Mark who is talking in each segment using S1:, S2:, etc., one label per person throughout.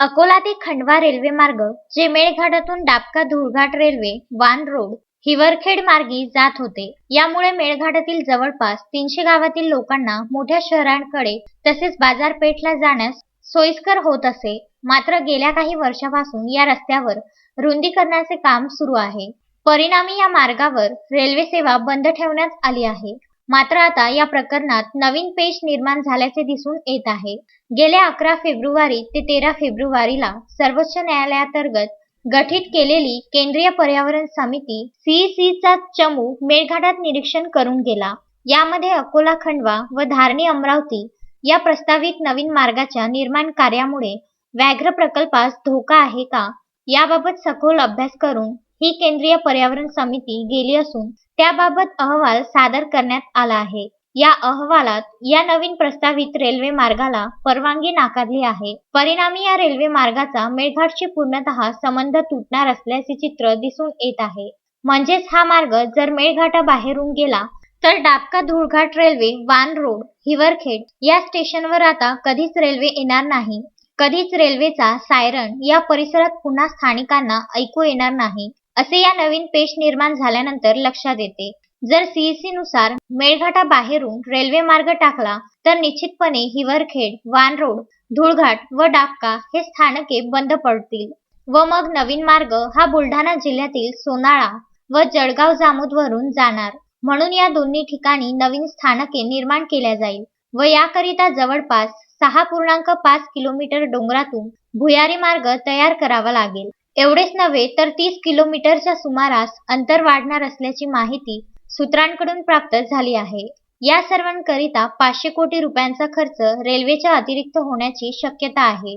S1: अकोला ते खंडवा रेल्वे मार्ग जे मेळघाटातून डाबका धुळघाट रेल्वे वान रोड हिवरखेड मार्गी जात होते. यामुळे मेळघाटातील जवळपास तीनशे गावातील लोकांना मोठ्या शहरांकडे तसेच बाजारपेठला जाण्यास सोयीस्कर होत असे. मात्र गेल्या काही वर्षापासून या रस्त्यावर रुंदीकरणाचे काम सुरू आहे. परिणामी या मार्गावर रेल्वे सेवा बंद ठेवण्यात आली आहे. मात्र आता या प्रकरणात नवीन पेच निर्माण झाल्याचे दिसून येत आहे. गेल्या अकरा फेब्रुवारी ते तेरा फेब्रुवारीला सर्वोच्च न्यायालयातर्गत गठीत केलेली केंद्रीय पर्यावरण समिती सीईसीचा चमू मेळघाटात निरीक्षण करून गेला. यामध्ये अकोला खंडवा व धारणी अमरावती या प्रस्तावित नवीन मार्गाच्या निर्माण कार्यामुळे व्याघ्र प्रकल्पास धोका आहे का? याबाबत सखोल अभ्यास करून ही केंद्रीय पर्यावरण समिती गेली असून त्याबाबत अहवाल सादर करण्यात आला आहे. या अहवालात या नवीन प्रस्तावित रेल्वे मार्गाला परवानगी नाकारली आहे. परिणामी या रेल्वे मार्गाचा मेळघाटशी पूर्णतः संबंध तुटणार असल्याचे चित्र दिसून येत आहे. म्हणजेच हा मार्ग जर मेळघाटाबाहेरून गेला तर डाबका धुळघाट रेल्वे वान रोड हिवरखेड या स्टेशनवर आता कधीच रेल्वे येणार नाही. कधीच रेल्वेचा सायरन या परिसरात पुन्हा स्थानिकांना ऐकू येणार नाही. असे या नवीन पेच निर्माण झाल्यानंतर लक्षात येते. जर सीईसी नुसार मेळघाटा बाहेरून रेल्वे मार्ग टाकला तर निश्चितपणे हिवरखेड वान रोड धुळघाट व डाबका हे स्थानके बंद पडतील. व मग नवीन मार्ग हा बुलढाणा जिल्ह्यातील सोनाळा व जळगाव जामोदवरून जाणार. म्हणून या दोन्ही ठिकाणी नवीन स्थानके निर्माण केल्या जाईल. व याकरिता जवळपास सहा पूर्णांक पाच किलोमीटर डोंगरातून भुयारी मार्ग तयार करावा लागेल. एवढेच नव्हे तर तीस किलोमीटरच्या सुमारास अंतर वाढणार असल्याची माहिती सूत्रांकडून प्राप्त झाली आहे. या सर्वांकरिता पाचशे कोटी रुपयांचा खर्च रेल्वेच्या अतिरिक्त होण्याची शक्यता आहे.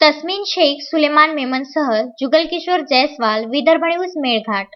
S1: तस्मिन शेख सुलेमान मेमनसह जुगल किशोर जयस्वाल विदर्भ न्यूज मेळघाट.